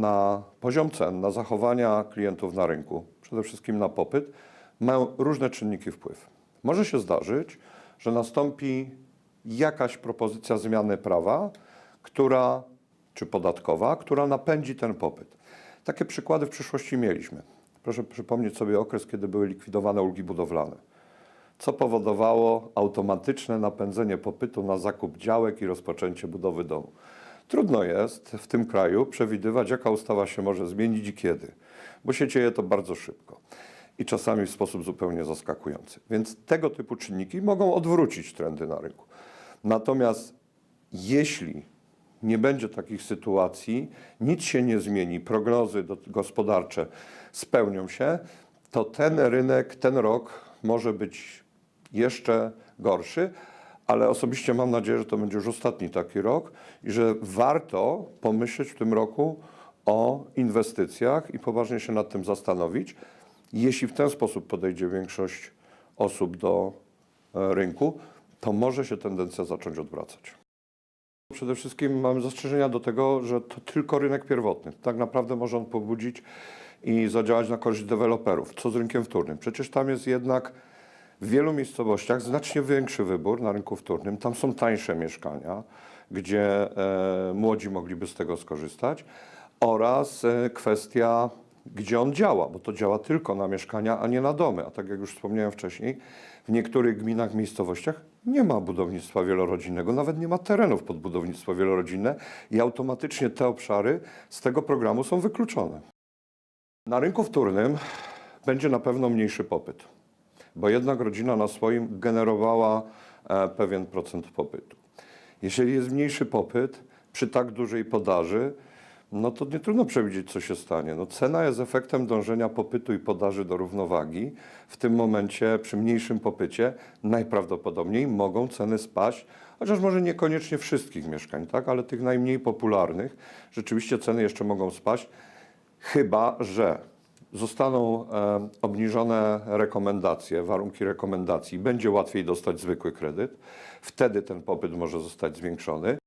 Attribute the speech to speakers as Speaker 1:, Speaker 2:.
Speaker 1: na poziom cen, na zachowania klientów na rynku, przede wszystkim na popyt, mają różne czynniki wpływ. Może się zdarzyć, że nastąpi jakaś propozycja zmiany prawa, która, czy podatkowa, która napędzi ten popyt. Takie przykłady w przyszłości mieliśmy. Proszę przypomnieć sobie okres, kiedy były likwidowane ulgi budowlane co powodowało automatyczne napędzenie popytu na zakup działek i rozpoczęcie budowy domu. Trudno jest w tym kraju przewidywać, jaka ustawa się może zmienić i kiedy, bo się dzieje to bardzo szybko i czasami w sposób zupełnie zaskakujący. Więc tego typu czynniki mogą odwrócić trendy na rynku. Natomiast jeśli nie będzie takich sytuacji, nic się nie zmieni, prognozy gospodarcze spełnią się, to ten rynek, ten rok może być jeszcze gorszy, ale osobiście mam nadzieję, że to będzie już ostatni taki rok i że warto pomyśleć w tym roku o inwestycjach i poważnie się nad tym zastanowić. Jeśli w ten sposób podejdzie większość osób do e, rynku, to może się tendencja zacząć odwracać. Przede wszystkim mamy zastrzeżenia do tego, że to tylko rynek pierwotny. Tak naprawdę może on pobudzić i zadziałać na korzyść deweloperów. Co z rynkiem wtórnym? Przecież tam jest jednak w wielu miejscowościach znacznie większy wybór na rynku wtórnym. Tam są tańsze mieszkania, gdzie e, młodzi mogliby z tego skorzystać oraz e, kwestia, gdzie on działa, bo to działa tylko na mieszkania, a nie na domy. A tak jak już wspomniałem wcześniej, w niektórych gminach, miejscowościach nie ma budownictwa wielorodzinnego, nawet nie ma terenów pod budownictwo wielorodzinne i automatycznie te obszary z tego programu są wykluczone. Na rynku wtórnym będzie na pewno mniejszy popyt, bo jednak rodzina na swoim generowała e, pewien procent popytu. Jeżeli jest mniejszy popyt przy tak dużej podaży, no to nie trudno przewidzieć, co się stanie. No cena jest efektem dążenia popytu i podaży do równowagi. W tym momencie, przy mniejszym popycie, najprawdopodobniej mogą ceny spaść, chociaż może niekoniecznie wszystkich mieszkań, tak? ale tych najmniej popularnych. Rzeczywiście ceny jeszcze mogą spaść, chyba że zostaną e, obniżone rekomendacje, warunki rekomendacji, będzie łatwiej dostać zwykły kredyt. Wtedy ten popyt może zostać zwiększony.